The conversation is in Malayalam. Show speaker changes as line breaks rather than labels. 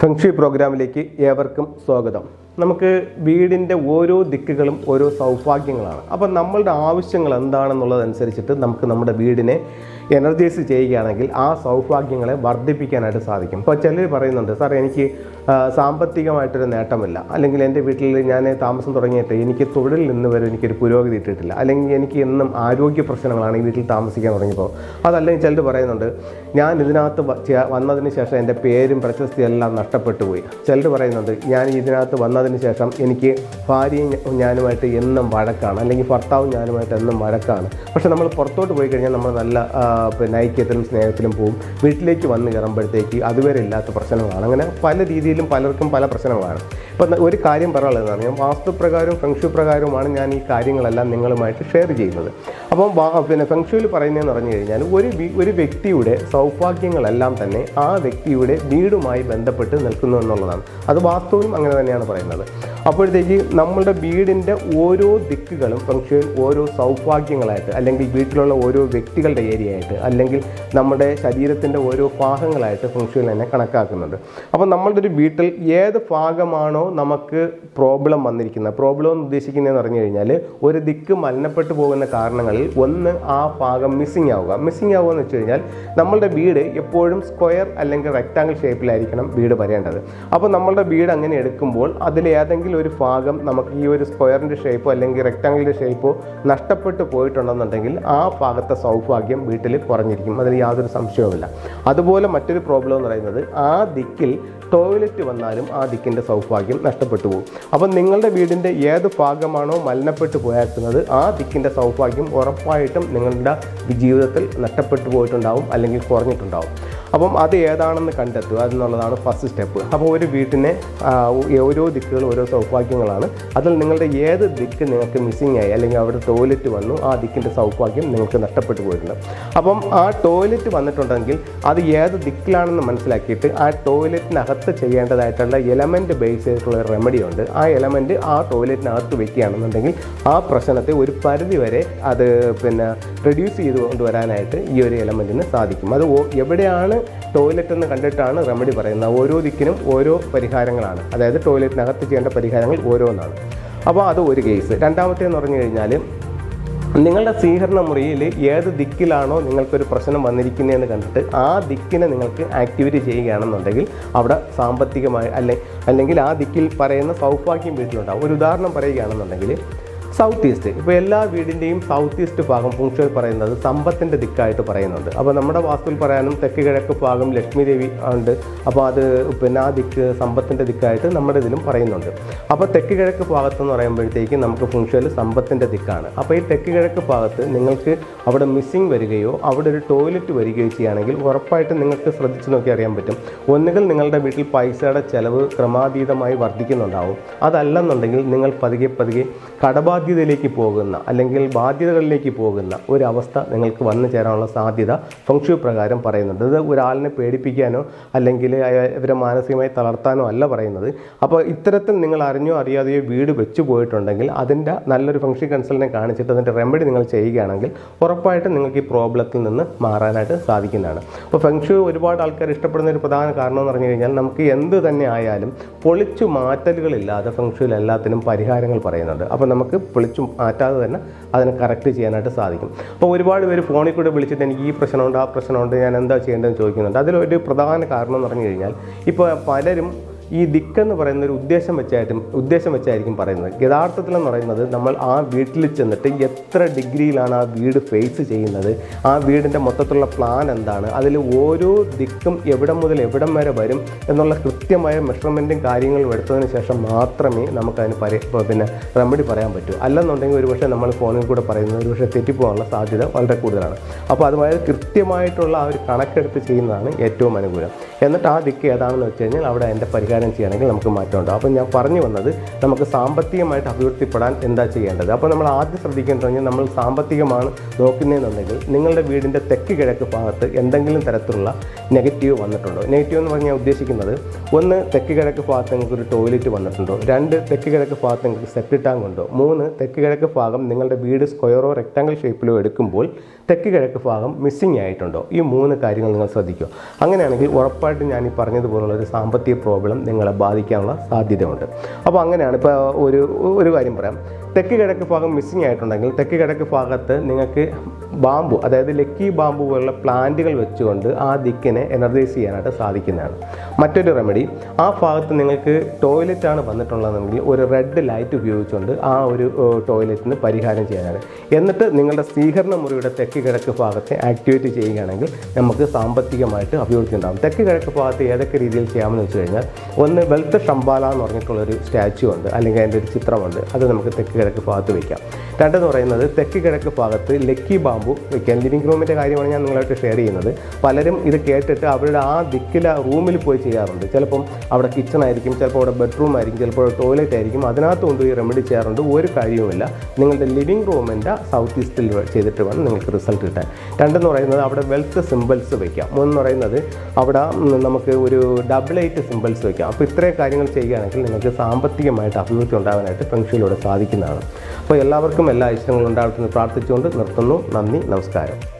ഫെങ്ഷി പ്രോഗ്രാമിലേക്ക് ഏവർക്കും സ്വാഗതം. നമുക്ക് വീടിന്റെ ഓരോ ദിക്കുകളും ഓരോ സൗഭാഗ്യങ്ങളാണ്. അപ്പം നമ്മളുടെ ആവശ്യങ്ങൾ എന്താണെന്നുള്ളതനുസരിച്ചിട്ട് നമുക്ക് നമ്മുടെ വീടിനെ എനർജൈസ് ചെയ്യുകയാണെങ്കിൽ ആ സൗഭാഗ്യങ്ങളെ വർദ്ധിപ്പിക്കാനായിട്ട് സാധിക്കും. ഇപ്പോൾ ചിലർ പറയുന്നുണ്ട് സാർ എനിക്ക് സാമ്പത്തികമായിട്ടൊരു നേട്ടമില്ല. അല്ലെങ്കിൽ എന്റെ വീട്ടിൽ ഞാൻ താമസം തുടങ്ങിയിട്ട് എനിക്ക് തൊഴിൽ നിന്ന് വരെ എനിക്കൊരു പുരോഗതി ഇട്ടിട്ടില്ല അല്ലെങ്കിൽ എനിക്ക് എന്നും ആരോഗ്യ പ്രശ്നങ്ങളാണ് ഈ വീട്ടിൽ താമസിക്കാൻ തുടങ്ങിയപ്പോൾ അതല്ലെങ്കിൽ ചിലർ പറയുന്നുണ്ട് ഞാൻ ഇതിനകത്ത് വന്നതിന് ശേഷം എന്റെ പേരും പ്രശസ്തി എല്ലാം നഷ്ടപ്പെട്ടു പോയി. ചിലർ പറയുന്നുണ്ട് ഞാൻ ഇതിനകത്ത് വന്നതിന് ശേഷം എനിക്ക് ഭാര്യയും ഞാനുമായിട്ട് എന്നും വഴക്കാണ്. അല്ലെങ്കിൽ ഭർത്താവും ഞാനുമായിട്ട് എന്നും വഴക്കാണ്. പക്ഷേ നമ്മൾ പുറത്തോട്ട് പോയി കഴിഞ്ഞാൽ നമ്മൾ നല്ല പിന്നെ ഐക്യത്തിലും സ്നേഹത്തിലും പോവും വീട്ടിലേക്ക് വന്ന് കയറുമ്പോഴത്തേക്ക് അതുവരെ ഇല്ലാത്ത പ്രശ്നങ്ങളാണ്. അങ്ങനെ പല രീതിയിലും പലർക്കും പല പ്രശ്നങ്ങളാണ്. ഇപ്പം ഒരു കാര്യം പറയാനുള്ളതെന്ന് പറഞ്ഞാൽ വാസ്തുപ്രകാരവും ഫെങ്ഷു പ്രകാരവുമാണ് ഞാൻ ഈ കാര്യങ്ങളെല്ലാം നിങ്ങളുമായിട്ട് ഷെയർ ചെയ്യുന്നത്. അപ്പം പിന്നെ ഫെങ്ഷുവിൽ പറയുന്നതെന്ന് പറഞ്ഞു കഴിഞ്ഞാൽ ഒരു ഒരു വ്യക്തിയുടെ സൗഭാഗ്യങ്ങളെല്ലാം തന്നെ ആ വ്യക്തിയുടെ വീടുമായി ബന്ധപ്പെട്ട് നിൽക്കുന്നു എന്നുള്ളതാണ്. അത് വാസ്തുവിനും അങ്ങനെ തന്നെയാണ് പറയുന്നത്. അപ്പോഴത്തേക്ക് നമ്മളുടെ വീടിന്റെ ഓരോ ദിക്കുകളും ഫംഗ്ഷൻ ഓരോ സൗഭാഗ്യങ്ങളായിട്ട് അല്ലെങ്കിൽ വീട്ടിലുള്ള ഓരോ വ്യക്തികളുടെ ഏരിയ ആയിട്ട് അല്ലെങ്കിൽ നമ്മുടെ ശരീരത്തിന്റെ ഓരോ ഭാഗങ്ങളായിട്ട് ഫംഗ്ഷൻ തന്നെ കണക്കാക്കുന്നുണ്ട് അപ്പോൾ നമ്മളുടെ ഒരു വീട്ടിൽ ഏത് ഭാഗമാണോ നമുക്ക് പ്രോബ്ലം വന്നിരിക്കുന്നത്. പ്രോബ്ലം എന്ന് ഉദ്ദേശിക്കുന്നതെന്ന് പറഞ്ഞു കഴിഞ്ഞാൽ ഒരു ദിക്ക് മലിനപ്പെട്ടു പോകുന്ന കാരണങ്ങളിൽ ഒന്ന് ആ ഭാഗം മിസ്സിങ് ആവുക. മിസ്സിങ് ആവുക എന്ന് വെച്ച് കഴിഞ്ഞാൽ നമ്മളുടെ വീട് എപ്പോഴും സ്ക്വയർ അല്ലെങ്കിൽ റെക്റ്റാങ്കിൾ ഷേപ്പിലായിരിക്കണം വീട് വരേണ്ടത്. അപ്പോൾ നമ്മളുടെ വീട് അങ്ങനെ എടുക്കുമ്പോൾ അതിൽ ഏതെങ്കിലും ഒരു ഭാഗം നമുക്ക് ഈ ഒരു സ്ക്വയറിന്റെ ഷേപ്പോ അല്ലെങ്കിൽ റെക്റ്റാങ്കിളിന്റെ ഷേപ്പോ നഷ്ടപ്പെട്ടു പോയിട്ടുണ്ടെന്നുണ്ടെങ്കിൽ ആ ഭാഗത്തെ സൗഭാഗ്യം വീട്ടിൽ കുറഞ്ഞിരിക്കും. അതിൽ യാതൊരു സംശയവുമില്ല. അതുപോലെ മറ്റൊരു പ്രോബ്ലം എന്ന് പറയുന്നത് ആ ദിക്കിൽ ടോയ്ലറ്റ് വന്നാലും ആ ദിക്കിന്റെ സൗഭാഗ്യം നഷ്ടപ്പെട്ടു പോകും. അപ്പം നിങ്ങളുടെ വീടിന്റെ ഏത് ഭാഗമാണോ മലിനപ്പെട്ടു പോയേക്കുന്നത് ആ ദിക്കിന്റെ സൗഭാഗ്യം ഉറപ്പായിട്ടും നിങ്ങളുടെ ജീവിതത്തിൽ നഷ്ടപ്പെട്ടു പോയിട്ടുണ്ടാവും അല്ലെങ്കിൽ കുറഞ്ഞിട്ടുണ്ടാവും. അപ്പം അത് ഏതാണെന്ന് കണ്ടെത്തുക എന്നുള്ളതാണ് ഫസ്റ്റ് സ്റ്റെപ്പ് അപ്പോൾ ഒരു വീട്ടിനെ ഓരോ ദിക്കുകൾ ഓരോ സൗഭാഗ്യങ്ങളാണ്. അതിൽ നിങ്ങളുടെ ഏത് ദിക്ക് നിങ്ങൾക്ക് മിസ്സിംഗ് ആയി അല്ലെങ്കിൽ അവിടെ ടോയ്ലറ്റ് വന്നു ആ ദിക്കിന്റെ സൗഭാഗ്യം നിങ്ങൾക്ക് നഷ്ടപ്പെട്ടു പോയിട്ടുണ്ട്. അപ്പം ആ ടോയ്ലറ്റ് വന്നിട്ടുണ്ടെങ്കിൽ അത് ഏത് ദിക്കിലാണെന്ന് മനസ്സിലാക്കിയിട്ട് ആ ടോയ്ലറ്റിനകത്ത് ചെയ്യേണ്ടതായിട്ടുള്ള എലമെന്റ് ബേസ് ചെയ്തിട്ടുള്ള ഒരു റെമഡി ഉണ്ട്. ആ എലമെന്റ് ആ ടോയ്ലറ്റിനകത്ത് വെക്കുകയാണെന്നുണ്ടെങ്കിൽ ആ പ്രശ്നത്തെ ഒരു പരിധി വരെ അത് പിന്നെ റെഡ്യൂസ് ചെയ്ത് കൊണ്ടുവരാനായിട്ട് ഈ ഒരു എലമെന്റിന് സാധിക്കും. അത് എവിടെയാണ് ടോയ്ലറ്റ് എന്ന് കണ്ടിട്ടാണ് റെമഡി പറയുന്നത്. ഓരോ ദിക്കിനും ഓരോ പരിഹാരങ്ങളാണ്. അതായത് ടോയ്ലറ്റിനകത്ത് ചെയ്യേണ്ട പരിഹാരങ്ങൾ ഓരോന്നാണ്. അപ്പോൾ അത് ഒരു കേസ് രണ്ടാമത്തേന്ന് പറഞ്ഞു കഴിഞ്ഞാൽ നിങ്ങളുടെ സ്വീകരണ മുറിയിൽ ഏത് ദിക്കിലാണോ നിങ്ങൾക്കൊരു പ്രശ്നം വന്നിരിക്കുന്നതെന്ന് കണ്ടിട്ട് ആ ദിക്കിനെ നിങ്ങൾക്ക് ആക്ടിവേറ്റ് ചെയ്യുകയാണെന്നുണ്ടെങ്കിൽ അവിടെ സാമ്പത്തികമായി അല്ലെ അല്ലെങ്കിൽ ആ ദിക്കിൽ പറയുന്ന സൗഭാഗ്യം വീട്ടിലുണ്ടാവും. ഒരു ഉദാഹരണം പറയുകയാണെന്നുണ്ടെങ്കിൽ സൗത്ത് ഈസ്റ്റ് ഇപ്പോൾ എല്ലാ വീടിന്റെയും സൗത്ത് ഈസ്റ്റ് ഭാഗം ഫംഗ്ഷൻ പറയുന്നത് സമ്പത്തിന്റെ ദിക്കായിട്ട് പറയുന്നുണ്ട്. അപ്പോൾ നമ്മുടെ വാസ്തുവിൽ പറയാനും തെക്ക് കിഴക്ക് ഭാഗം ലക്ഷ്മി ദേവി ഉണ്ട്. അപ്പോൾ അത് പിന്നെ ആ ദിക്ക് സമ്പത്തിന്റെ ദിക്കായിട്ട് നമ്മുടെ ഇതിലും പറയുന്നുണ്ട്. അപ്പോൾ തെക്ക് കിഴക്ക് ഭാഗത്ത് എന്ന് പറയുമ്പോഴത്തേക്ക് നമുക്ക് ഫുങ്ഷോയിൽ സമ്പത്തിന്റെ ദിക്കാണ്. അപ്പോൾ ഈ തെക്ക് കിഴക്ക് ഭാഗത്ത് നിങ്ങൾക്ക് അവിടെ മിസ്സിങ് വരികയോ അവിടെ ഒരു ടോയ്ലറ്റ് വരികയോ ചെയ്യുകയാണെങ്കിൽ ഉറപ്പായിട്ടും നിങ്ങൾക്ക് ശ്രദ്ധിച്ച് നോക്കി അറിയാൻ പറ്റും. ഒന്നുകിൽ നിങ്ങളുടെ വീട്ടിൽ പൈസയുടെ ചിലവ് ക്രമാതീതമായി വർദ്ധിക്കുന്നുണ്ടാവും. അതല്ലെന്നുണ്ടെങ്കിൽ നിങ്ങൾ പതുക്കെ പതുക്കെ കടബാധ്യതയിലേക്ക് പോകുന്ന അല്ലെങ്കിൽ ബാധ്യതകളിലേക്ക് പോകുന്ന ഒരവസ്ഥ നിങ്ങൾക്ക് വന്നു ചേരാനുള്ള സാധ്യത ഫംഗ്ഷു പ്രകാരം പറയുന്നുണ്ട്. ഇത് ഒരാളിനെ പേടിപ്പിക്കാനോ അല്ലെങ്കിൽ ഇവരെ മാനസികമായി തളർത്താനോ അല്ല പറയുന്നത്. അപ്പോൾ ഇത്തരത്തിൽ നിങ്ങൾ അറിഞ്ഞോ അറിയാതെയോ വീട് വെച്ചു പോയിട്ടുണ്ടെങ്കിൽ അതിന്റെ നല്ലൊരു ഫംഗ്ഷൻ കൺസൾട്ടിനെ കാണിച്ചിട്ട് അതിന്റെ റെമഡി നിങ്ങൾ ചെയ്യുകയാണെങ്കിൽ ഉറപ്പായിട്ടും നിങ്ങൾക്ക് ഈ പ്രോബ്ലത്തിൽ നിന്ന് മാറാനായിട്ട് സാധിക്കുന്നതാണ്. അപ്പോൾ ഫെങ്ഷു ഒരുപാട് ആൾക്കാർ ഇഷ്ടപ്പെടുന്ന ഒരു പ്രധാന കാരണം എന്ന് പറഞ്ഞു കഴിഞ്ഞാൽ നമുക്ക് എന്ത് തന്നെ ആയാലും പൊളിച്ചു മാറ്റലുകളില്ലാതെ ഫെങ്ഷുവിൽ എല്ലാത്തിനും പരിഹാരങ്ങൾ പറയുന്നുണ്ട്. അപ്പോൾ നമുക്ക് പൊളിച്ചു മാറ്റാതെ തന്നെ അതിനെ കറക്റ്റ് ചെയ്യാനായിട്ട് സാധിക്കും. അപ്പോൾ ഒരുപാട് പേര് ഫോണിൽ കൂടെ വിളിച്ചിട്ട് എനിക്ക് ഈ പ്രശ്നമുണ്ട് ആ പ്രശ്നമുണ്ട് ഞാൻ എന്താ ചെയ്യേണ്ടതെന്ന് ചോദിക്കുന്നുണ്ട്. അതിലൊരു പ്രധാന കാരണം എന്ന് പറഞ്ഞു കഴിഞ്ഞാൽ ഇപ്പോൾ പലരും ഈ ദിക്കെന്ന് പറയുന്ന ഒരു ഉദ്ദേശം വെച്ചായിട്ടും ഉദ്ദേശം വെച്ചായിരിക്കും പറയുന്നത്. യഥാർത്ഥത്തിലെന്ന് പറയുന്നത് നമ്മൾ ആ വീട്ടിൽ ചെന്നിട്ട് എത്ര ഡിഗ്രിയിലാണ് ആ വീട് ഫേസ് ചെയ്യുന്നത് ആ വീടിന്റെ മൊത്തത്തിലുള്ള പ്ലാൻ എന്താണ് അതിൽ ഓരോ ദിക്കും എവിടെ മുതൽ എവിടം വരെ വരും എന്നുള്ള കൃത്യമായ മെഷർമെന്റും കാര്യങ്ങളും എടുത്തതിന് ശേഷം മാത്രമേ നമുക്കതിന് പരി പിന്നെ റെമഡി പറയാൻ പറ്റൂ. അല്ലെന്നുണ്ടെങ്കിൽ ഒരുപക്ഷെ നമ്മൾ ഫോണിൽ കൂടെ പറയുന്നത് ഒരുപക്ഷെ തെറ്റിപ്പോകാനുള്ള സാധ്യത വളരെ കൂടുതലാണ്. അപ്പോൾ അതുമായി കൃത്യമായിട്ടുള്ള ആ ഒരു കണക്കെടുത്ത് ചെയ്യുന്നതാണ് ഏറ്റവും അനുകൂലം. എന്നിട്ട് ആ ദിക്ക് ഏതാണെന്ന് വെച്ച് കഴിഞ്ഞാൽ അവിടെ അതിന്റെ പരിഹാരം ചെയ്യുകയാണെങ്കിൽ നമുക്ക് മാറ്റം ഉണ്ടാവും അപ്പോൾ ഞാൻ പറഞ്ഞു വന്നത് നമുക്ക് സാമ്പത്തികമായിട്ട് അഭിവൃദ്ധിപ്പെടാൻ എന്താ ചെയ്യേണ്ടത്? അപ്പോൾ നമ്മൾ ആദ്യം ശ്രദ്ധിക്കേണ്ടത് നമ്മൾ സാമ്പത്തികമാണ് നോക്കുന്നതെന്നുണ്ടെങ്കിൽ നിങ്ങളുടെ വീടിന്റെ തെക്ക് കിഴക്ക് ഭാഗത്ത് എന്തെങ്കിലും തരത്തിലുള്ള നെഗറ്റീവ് വന്നിട്ടുണ്ടോ? നെഗറ്റീവ് എന്ന് പറഞ്ഞാൽ ഉദ്ദേശിക്കുന്നത് ഒന്ന് തെക്ക് കിഴക്ക് ഭാഗത്ത് നിങ്ങൾക്ക് ഒരു ടോയ്ലറ്റ് വന്നിട്ടുണ്ടോ? രണ്ട് തെക്ക് കിഴക്ക് ഭാഗത്ത് നിങ്ങൾക്ക് സെപ്റ്റ് ടാങ്ക് ഉണ്ടോ മൂന്ന് തെക്ക് കിഴക്ക് ഭാഗം നിങ്ങളുടെ വീട് സ്ക്വയറോ റെക്ടാങ്കിൾ ഷേപ്പിലോ എടുക്കുമ്പോൾ തെക്ക് കിഴക്ക് ഭാഗം മിസ്സിംഗ് ആയിട്ടുണ്ടോ? ഈ മൂന്ന് കാര്യങ്ങൾ നിങ്ങൾ ശ്രദ്ധിക്കുക. അങ്ങനെയാണെങ്കിൽ ഉറപ്പായിട്ടും ഞാൻ ഈ പറഞ്ഞതുപോലുള്ള ഒരു സാമ്പത്തിക പ്രോബ്ലം നിങ്ങളെ ബാധിക്കാനുള്ള സാധ്യതയുണ്ട്. അപ്പോൾ അങ്ങനെയാണ് ഇപ്പോൾ ഒരു ഒരു കാര്യം പറയാം. തെക്ക് കിഴക്ക് ഭാഗം മിസ്സിംഗ് ആയിട്ടുണ്ടെങ്കിൽ തെക്ക് കിഴക്ക് ഭാഗത്ത് നിങ്ങൾക്ക് ബാമ്പു അതായത് ലക്കി ബാമ്പു പോലുള്ള പ്ലാന്റുകൾ വെച്ചുകൊണ്ട് ആ ദിക്കിനെ എനർജൈസ് ചെയ്യാനായിട്ട് സാധിക്കുന്നതാണ്. മറ്റൊരു റെമഡി ആ ഭാഗത്ത് നിങ്ങൾക്ക് ടോയ്ലറ്റാണ് വന്നിട്ടുള്ളതെങ്കിൽ ഒരു റെഡ് ലൈറ്റ് ഉപയോഗിച്ചുകൊണ്ട് ആ ഒരു ടോയ്ലറ്റിന് പരിഹാരം ചെയ്യാനാണ്. എന്നിട്ട് നിങ്ങളുടെ സ്വീകരണ മുറിയുടെ തെക്ക് കിഴക്ക് ഭാഗത്തെ ആക്ടിവേറ്റ് ചെയ്യുകയാണെങ്കിൽ നമുക്ക് സാമ്പത്തികമായിട്ട് അഭിവൃദ്ധി ഉണ്ടാകും തെക്ക് കിഴക്ക് ഭാഗത്ത് ഏതൊക്കെ രീതിയിൽ ചെയ്യാമെന്ന് വെച്ച് കഴിഞ്ഞാൽ ഒന്ന് വെൽത്ത് ഷംബാല എന്ന് പറഞ്ഞിട്ടുള്ളൊരു സ്റ്റാച്ചു ഉണ്ട് അല്ലെങ്കിൽ അതിന്റെ ഒരു ചിത്രമുണ്ട്. അത് നമുക്ക് തെക്ക് കിഴക്ക് ഭാഗത്ത് വയ്ക്കാം രണ്ടെന്ന് പറയുന്നത് തെക്ക് കിഴക്ക് ഭാഗത്ത് ലക്കി ബാമ്പു വയ്ക്കാൻ ലിവിംഗ് റൂമിന്റെ കാര്യമാണ് ഞാൻ നിങ്ങളായിട്ട് ഷെയർ ചെയ്യുന്നത്. പലരും ഇത് കേട്ടിട്ട് അവരുടെ ആ ദിക്കിൽ റൂമിൽ പോയി ചെയ്യാറുണ്ട്. ചിലപ്പം അവിടെ കിച്ചൺ ആയിരിക്കും ചിലപ്പോൾ അവിടെ ബെഡ്റൂം ആയിരിക്കും ചിലപ്പോൾ ടോയ്ലറ്റ് ആയിരിക്കും. അതിനകത്ത് കൊണ്ടുപോയി റെമഡി ചെയ്യാറുണ്ട്. ഒരു കാര്യവുമില്ല. നിങ്ങളുടെ ലിവിംഗ് റൂമിന്റെ സൗത്ത് ഈസ്റ്റിൽ ചെയ്തിട്ട് വേണം നിങ്ങൾക്ക് റിസൾട്ട് കിട്ടാൻ. രണ്ടെന്ന് പറയുന്നത് അവിടെ വെൽത്ത് സിമ്പിൾസ് വയ്ക്കാം മൂന്നെന്ന് പറയുന്നത് അവിടെ നമുക്ക് ഒരു ഡബിൾ എയ്റ്റ് സിമ്പിൾസ് വയ്ക്കാം അപ്പോൾ ഇത്രയും കാര്യങ്ങൾ ചെയ്യുകയാണെങ്കിൽ നിങ്ങൾക്ക് സാമ്പത്തികമായിട്ട് അഭിവൃദ്ധി ഉണ്ടാകാനായിട്ട് ഫെങ്ഷയിലൂടെ സാധിക്കുന്നതാണ്. അപ്പോൾ എല്ലാവർക്കും എല്ലാ ഇഷ്ടങ്ങളും ഉണ്ടാകട്ടെന്ന് പ്രാർത്ഥിച്ചുകൊണ്ട് നിർത്തുന്നു. നന്ദി നമസ്കാരം.